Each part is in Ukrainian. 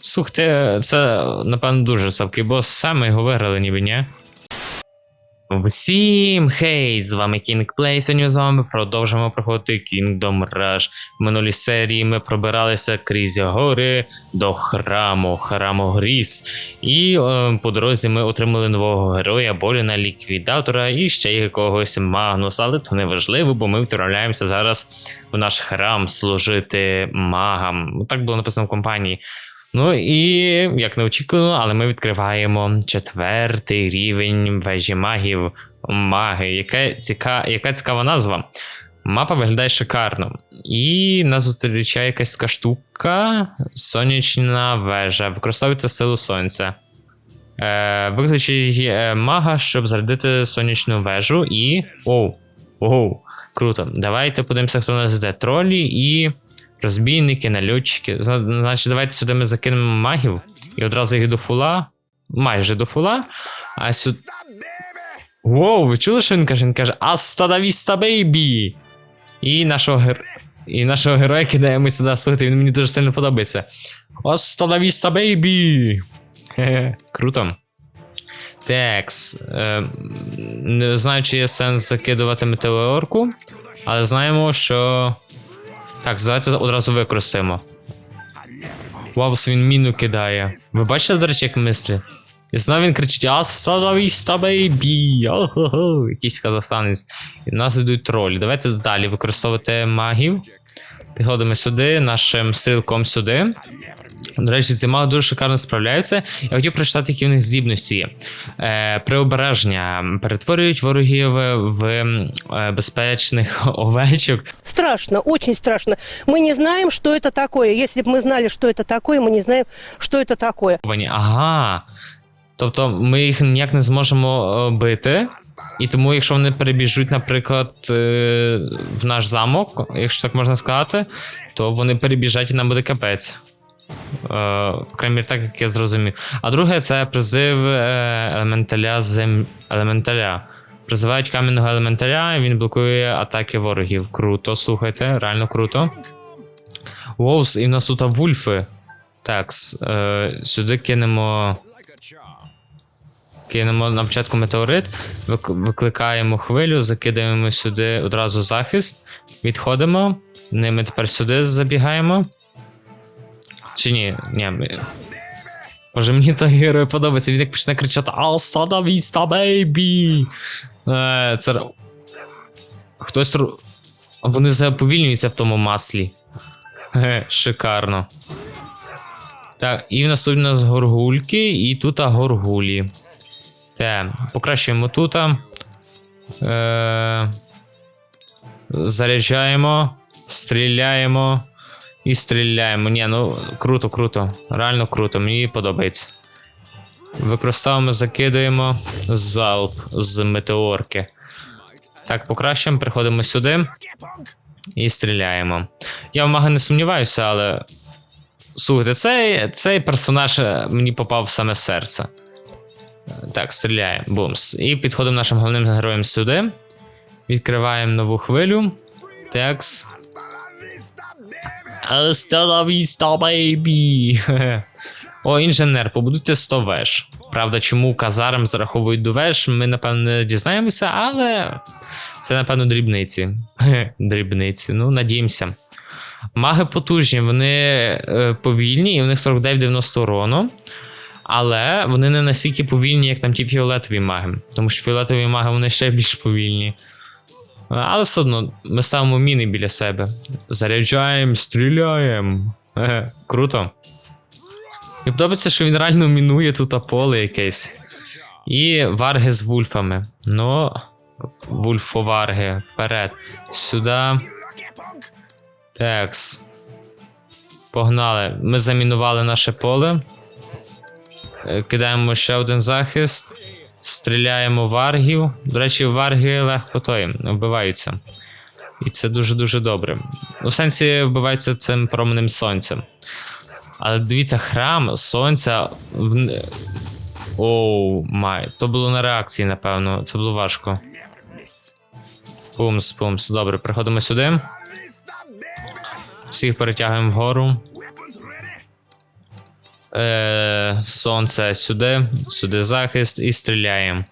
Слухайте, це, напевно, дуже слабкий бос, саме його виграли, ніби ні. Всім хей! З вами King Play. Сьогодні з вами продовжуємо проходити Kingdom Rush. В минулій серії ми пробиралися крізь гори до храму, храму Гріс. І е, по дорозі ми отримали нового героя, Боліна, ліквідатора і ще якогось Магнуса. Але то не важливо, бо ми відправляємося зараз в наш храм служити магам. Так було написано в компанії. Ну і як не очікувано, але ми відкриваємо четвертий рівень вежі магів. Маги. Яка, ціка... Яка цікава назва? Мапа виглядає шикарно. І нас зустрічає якась така штука. Сонячна вежа. Використовуйте силу сонця. Е, Виключіть е, мага, щоб зарядити сонячну вежу і. Оу! Оу! Круто. Давайте подивимося, хто нас йде. Тролі і. Розбійники, нальотчики. Значить, давайте сюди ми закинемо магів і одразу їх до фула. Майже до фула. А сюди. Воу, ви чули, що він каже? Він каже Аста бейбі! І нашого гер... І нашого героя кидаємо сюди. Слухайте, він мені дуже сильно подобається. Аста віста бейбі! Круто. Текс. Е, не знаю, чи є сенс закидувати метеорку, але знаємо, що. Так, давайте одразу використаємо. Вау, він міну кидає. Ви бачите, до речі, як мислі? І знову він кричить Асадавіста бейбі! Ого-го! Якийсь казахстанець. І нас йдуть тролі. Давайте далі використовувати магів. Підходимо сюди, нашим стрілком сюди. До речі, ці маги дуже шикарно справляються. Я хотів прочитати, які в них здібності є. Е, Преображення перетворюють ворогів в е, безпечних овечок. Страшно, очень страшно. Мы не знаем, что это такое. Если бы мы знали, что это такое, мы не знаем, что это такое. Вони, Ага. Тобто ми їх ніяк не зможемо е, бити. І тому, якщо вони перебіжуть, наприклад, е, в наш замок, якщо так можна сказати, то вони перебіжать і нам буде капець. Е, по крайній так як я зрозумів. А друге це призив е, елементаля зем... елементаля. Призивають кам'яного елементаря, і він блокує атаки ворогів. Круто, слухайте, реально круто. Воус, і в нас тут вульфи. Так, е, сюди кинемо. Кинемо на початку метеорит, викликаємо хвилю, закидаємо сюди одразу захист, відходимо. Ними тепер сюди забігаємо. Чи ні? Ні. Може мені той герой подобається, він як почне кричати Алстада віста бейбі. Це. Хтось. Вони заповільнюються в тому маслі. Шикарно. Так, і в нас тут у нас горгульки, і тут горгулі. Те, покращуємо тут. Е, заряджаємо, стріляємо і стріляємо. Ні, ну круто, круто. Реально круто, мені подобається. Використовуємо, закидуємо залп з метеорки. Так, покращуємо, приходимо сюди і стріляємо. Я в мага не сумніваюся, але. Слухайте, цей, цей персонаж е, мені попав в саме серце. Так, стріляємо. Бумс. І підходимо нашим головним героям сюди. Відкриваємо нову хвилю. Текс. Hasta la vista, baby. О, інженер, побудуйте 100 веж. Правда, чому казарм зараховують до веж, ми, напевно, не дізнаємося, але це, напевно, дрібниці. Дрібниці, ну, надіємося. Маги потужні, вони е, повільні, і в них 49-90 урону. Але вони не настільки повільні, як там ті фіолетові маги. Тому що фіолетові маги вони ще більш повільні. Але все одно, ми ставимо міни біля себе. Заряджаємо, стріляємо. Хе, Круто. Мені подобається, що він реально мінує тут поле якесь. І варги з вульфами. Ну, вульфоварги. Вперед. Сюди. Текс. Погнали. Ми замінували наше поле. Е, Кидаємо ще один захист. Стріляємо варгів. До речі, варги легко той вбиваються. І це дуже-дуже добре. В сенсі вбиваються цим променем сонця. Але дивіться, храм сонця. В... Оу, май. То було на реакції, напевно. Це було важко. Пумс, пумс. Добре, приходимо сюди. Всіх перетягуємо вгору. Е, сонце сюди, сюди захист і стріляємо.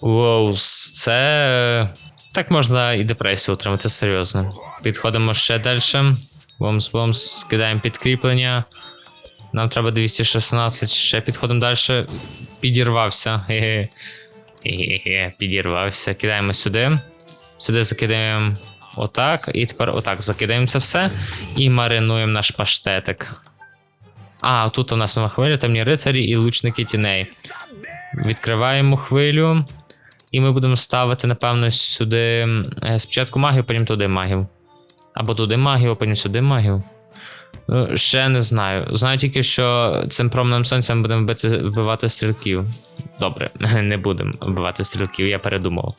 Воу, це. Так можна і депресію отримати серйозно. Підходимо ще далі. Бомс, бомс, скидаємо підкріплення. Нам треба 216, ще підходимо далі. Підірвався. Хе-хе. Підірвався. Кидаємо сюди. Сюди закидаємо отак. І тепер отак закидаємо це все. І маринуємо наш паштетик. А, тут у нас нова хвиля, темні рицарі і лучники тіней. Відкриваємо хвилю. І ми будемо ставити, напевно, сюди. е, Спочатку магів, потім туди магів. Або туди магів, а потім сюди магів. Ну, ще не знаю. Знаю тільки, що цим променем сонця ми будемо вбити, вбивати стрілків. Добре, не будемо вбивати стрілків, я передумав.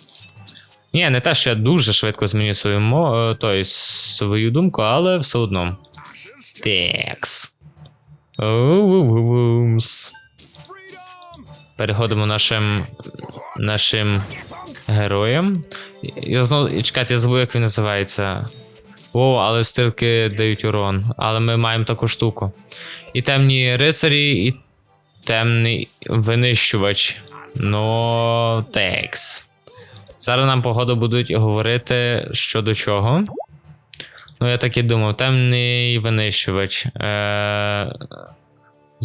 Ні, не те, що я дуже швидко зміню свою мо... той, свою думку, але все одно. Текс. Переходимо нашим нашим героям. Я знову чекайте, я забув, як він називається. О, але стрілки дають урон. Але ми маємо таку штуку. І темні рицарі, і темний винищувач. Ну, текс. Зараз нам погоду будуть говорити щодо чого. Ну, я так і думав, темний винищувач. Е-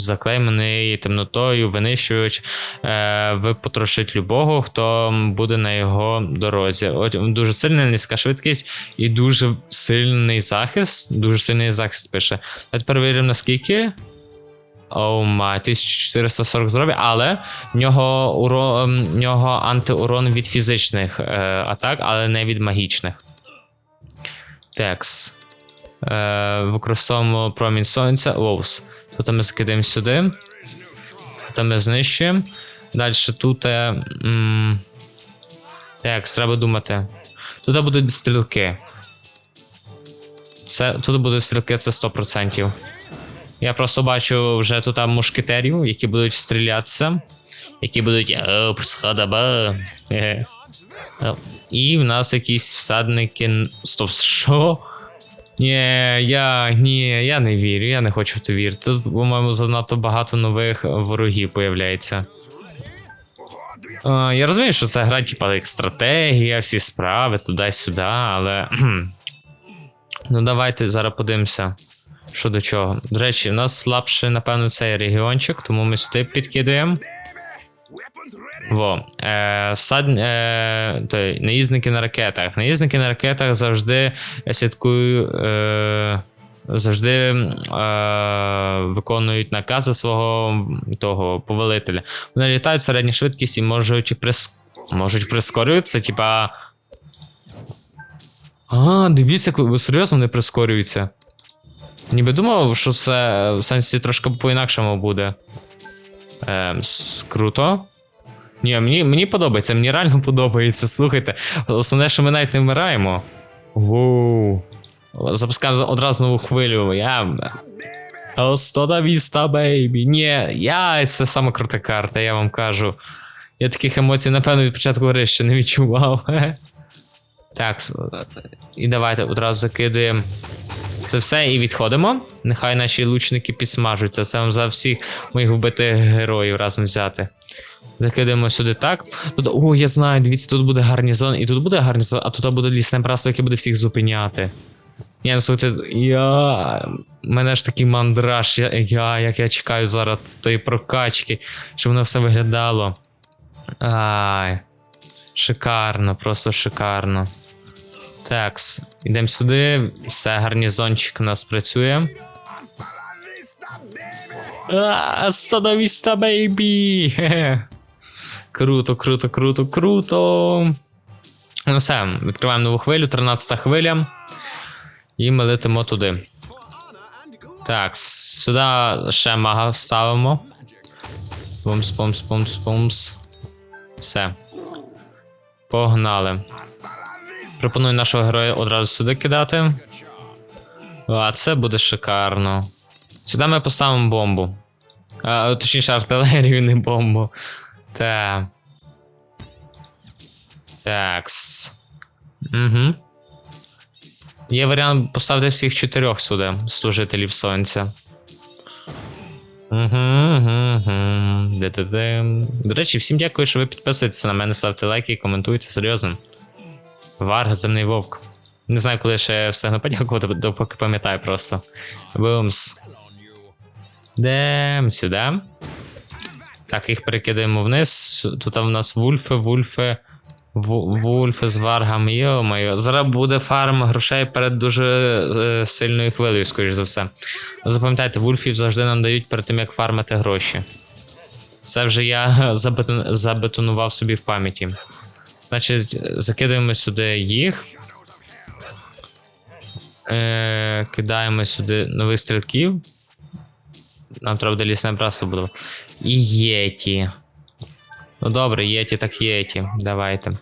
заклеймений темнотою, винищувач, е, випотрошить любого, хто буде на його дорозі. От дуже сильна низька швидкість і дуже сильний захист. Дуже сильний захист пише. Тепер віримо наскільки. Оу май, 1440 здоров'я, але в нього, уро, ем, в нього антиурон від фізичних е, атак, але не від магічних. Текс. Е, використовуємо промінь сонця. Воус. Тут ми закидаємо сюди. Тут ми знищуємо. Далі тут. е, М, так, треба думати. Тут будуть стрілки. Це, тут будуть стрілки, це 100%. Я просто бачу вже тут там мушкетерів, які будуть стрілятися. Які будуть. Оп, схадаба. І в нас якісь всадники. Стоп, що? Ні, я ні, я не вірю, я не хочу в це вірити. Тут, по-моєму, занадто багато нових ворогів появляється. Я розумію, що це гра, типа, як стратегія, всі справи, туди-сюди, але. ну, давайте зараз подивимося, що до чого. До речі, у нас слабший, напевно, цей регіончик, тому ми сюди підкидуємо. Во. Е, сад, е, той, наїзники на ракетах. Наїзники на ракетах завжди слідкують. Е, завжди е, виконують накази свого того повелителя. Вони літають в середній швидкість і можуть прис... можуть прискорюватися, типа. А, дивіться, серйозно не прискорюються. Ніби думав, що це в сенсі трошки по-інакшому буде. Ем, круто. Ні, мені, мені подобається, мені реально подобається. Слухайте. Основне, що ми навіть не вмираємо. Воу. Запускаємо одразу нову хвилю. Я. Остода віста, бейбі. Ні, я це саме крута карта, я вам кажу. Я таких емоцій, напевно, від початку гри ще не відчував. Так, і давайте одразу закидуємо це все і відходимо. Нехай наші лучники підсмажуються. Це вам за всіх моїх вбитих героїв разом взяти. Закидаємо сюди так. Тут, о, я знаю, дивіться, тут буде гарнізон, і тут буде гарнізон, а тут буде лісне братство, яке буде всіх зупиняти. Я ну, слухайте, я. Мене ж такий мандраж, я, я, як я чекаю зараз тої прокачки, щоб воно все виглядало. Ай. Шикарно, просто шикарно. Такс, ідемо сюди, все, гарнізончик у нас працює. А, Становіста, бейбі! Круто, круто, круто, круто. Ну все, відкриваємо нову хвилю, 13 хвиля. І ми летимо туди. Так, сюди ще мага ставимо. Бумс, бумс, бумс, бумс. Все. Погнали. Пропоную нашого героя одразу сюди кидати. А це буде шикарно. Сюди ми поставимо бомбу. А, точніше, артилерію, не бомбу. Так. Такс. Угу. Є варіант поставити всіх чотирьох сюди, служителів сонця. Угу, угу, угу. Де-де-де. До речі, всім дякую, що ви підписуєтеся на мене, ставте лайки і коментуйте серйозно. Варг, земний вовк. Не знаю, коли ще встигну подякувати, допоки пам'ятаю просто. Бумс. Дем сюди. Так, їх перекидаємо вниз. Тут в нас вульфи, вульфи. Вульфи з варгом, йо-моє. Зараз буде фарм грошей перед дуже е, сильною хвилею, скоріш за все. Запам'ятайте, вульфів завжди нам дають перед тим, як фармити гроші. Це вже я забетон... забетонував собі в пам'яті. Значить, закидаємо сюди їх. Е, кидаємо сюди нових стрілків. Нам треба буде лісне братство будувати. І єті. Ну добре, єті так єті. Давайте.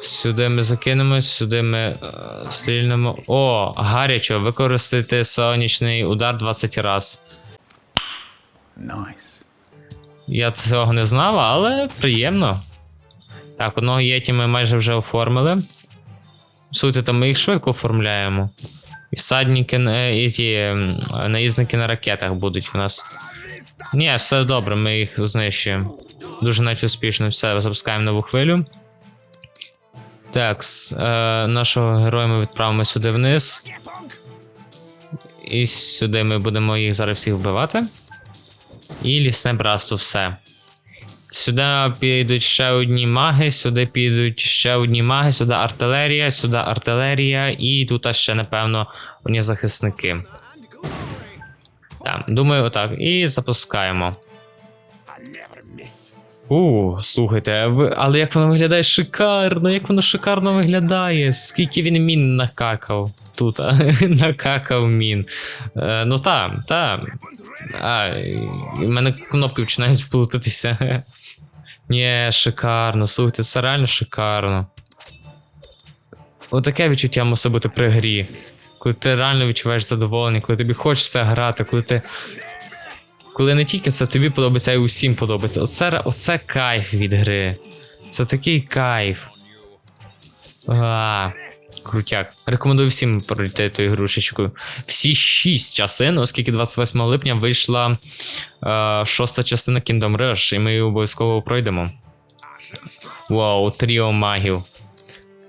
Сюди ми закинемо, сюди ми е, стрільнемо. О, гарячо, використати сонячний удар 20 раз. Nice. Я цього не знав, але приємно. Так, одного єті ми майже вже оформили. Суті, то ми їх швидко оформляємо. І всадники і ті наїзники на ракетах будуть у нас. Ні, все добре, ми їх знищуємо. Дуже навіть успішно. Все, запускаємо нову хвилю. Так, е, нашого героя ми відправимо сюди вниз. І сюди ми будемо їх зараз всіх вбивати. І лісне братство все. Сюди підуть ще одні маги, сюди підуть ще одні маги, сюди артилерія, сюди артилерія, і тут ще, напевно, одні захисники. Так, думаю, отак. І запускаємо. У, слухайте, але як воно виглядає шикарно, як воно шикарно виглядає. Скільки він мін накакав тут, накакав мін. Е, ну та, та. А, в мене кнопки починають плутатися. Ні, шикарно, слухайте, це реально шикарно. Отаке відчуття мусить бути при грі. Коли ти реально відчуваєш задоволення, коли тобі хочеться грати, коли ти. Коли не тільки це тобі подобається, а й усім подобається. Оце, оце кайф від гри. Це такий кайф. А, крутяк. Рекомендую всім пройти ту ігрушечку. Всі 6 частин, оскільки 28 липня вийшла е, шоста частина Kingdom Rush, і ми її обов'язково пройдемо. Вау, тріо магів.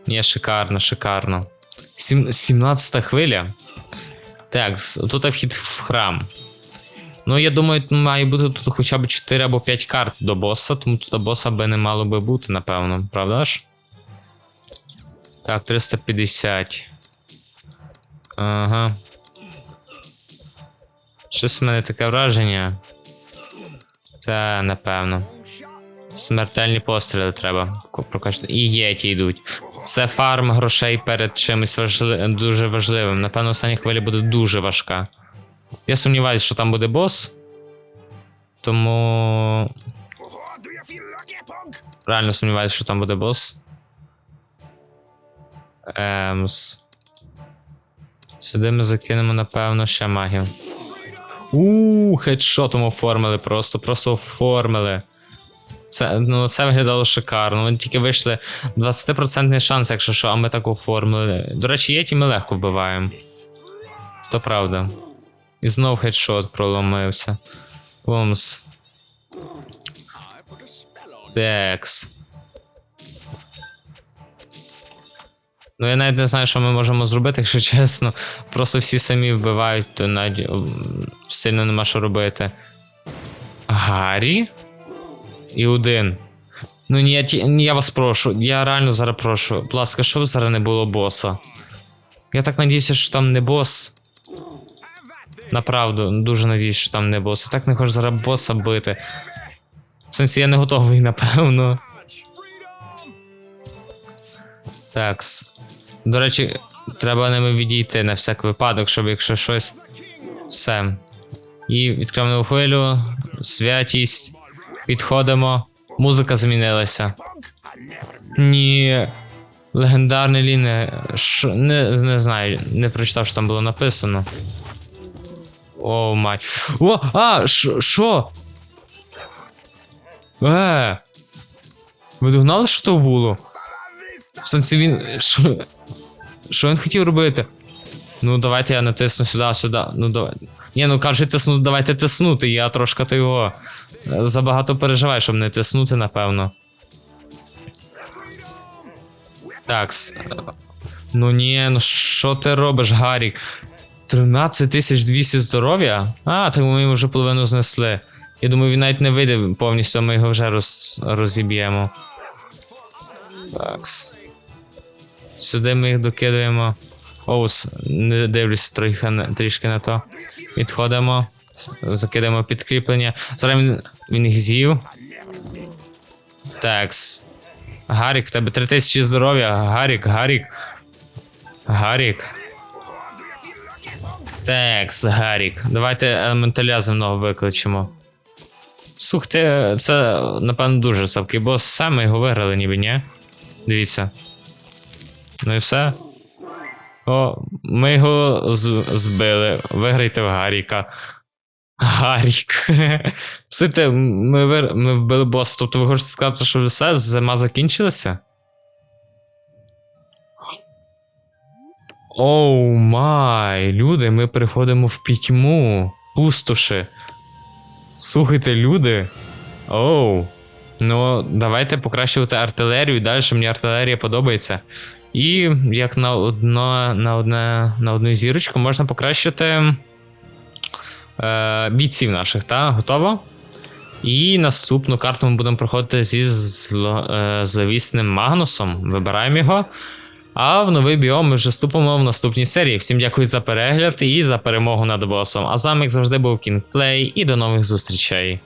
Ні, шикарно, шикарно. Сім, 17 хвиля. Так, тут вхід в храм. Ну, я думаю, має бути тут хоча б 4 або 5 карт до боса, тому тут боса би не мало би бути, напевно, правда ж? Так, 350. Ага. Щось в мене таке враження. Та, напевно. Смертельні постріли треба прокачати. І єті йдуть. Це фарм грошей перед чимось важли... дуже важливим. Напевно, остання хвиля буде дуже важка. Я сумніваюся, що там буде бос. Тому. Реально сумніваюся, що там буде бос. Емс. Сюди ми закинемо, напевно, ще магів. Ууу, хедшотом оформили просто, просто оформили. Це, ну, це виглядало шикарно. Вони тільки вийшли 20% шанс, якщо що, а ми так оформили. До речі, єті ми легко вбиваємо. То правда. І знов хедшот проломився. Бумс. Текс. Ну, я навіть не знаю, що ми можемо зробити, якщо чесно. Просто всі самі вбивають, то навіть сильно нема що робити. Гаррі? І один. Ну ні, я, ні, я вас прошу, я реально зараз прошу. Будь ласка, що зараз не було боса? Я так надіюся, що там не бос. Направду, дуже надіюсь, що там не бос. Я так не хочу зараз боса бити. В сенсі, я не готовий, напевно. Такс. До речі, треба ними відійти на всяк випадок, щоб якщо щось. Все. І відкриваємо нову хвилю. Святість. Підходимо. Музика змінилася. Ні. Легендарне ліне. Що, не, не знаю, не прочитав, що там було написано. О, мать. О, а, що? Е. Ви догнали, що то було? В сенсі він. Що? Що він хотів робити? Ну, давайте я натисну сюди, сюди. Ну, давай. Ні, ну кажуть тиснути, давайте тиснути, я трошки то його. е, Забагато переживаю, щоб не тиснути, напевно. Так. Ну ні, ну що ти робиш, Гарік? 13200 здоров'я? А, так ми йому вже половину знесли. Я думаю, він навіть не вийде повністю, ми його вже роз, розіб'ємо. Такс. Сюди ми їх докидаємо. Оус, не дивлюся трохи, трішки на то. Відходимо. Закидаємо підкріплення. Зараз він, він їх з'їв. Такс. Гарік, в тебе 3000 здоров'я. Гарік, Гарік. Гарік. Такс, Гарік. Давайте елементаля земного викличемо. Слухайте, це, напевно, дуже слабкий бос. Саме його виграли, ніби, ні? Дивіться. Ну і все. О, ми його збили. Виграйте в Гаріка. Гарік. Слухайте, ми, вир... ми вбили боса. Тобто ви хочете сказати, що все, зима закінчилася? Оу май, люди, ми переходимо в пітьму. Пустоши. Слухайте, люди. Оу. Ну, давайте покращувати артилерію. Далі мені артилерія подобається. І як на одно, на одне, на одну зірочку можна покращити е, бійців наших, так? Готово? І наступну карту ми будемо проходити зі зло, е, зловісним Магнусом. Вибираємо його. А в новий біом ми вже вступимо в наступній серії. Всім дякую за перегляд і за перемогу над босом. А з вами, як завжди, був Кінгплей, і до нових зустрічей.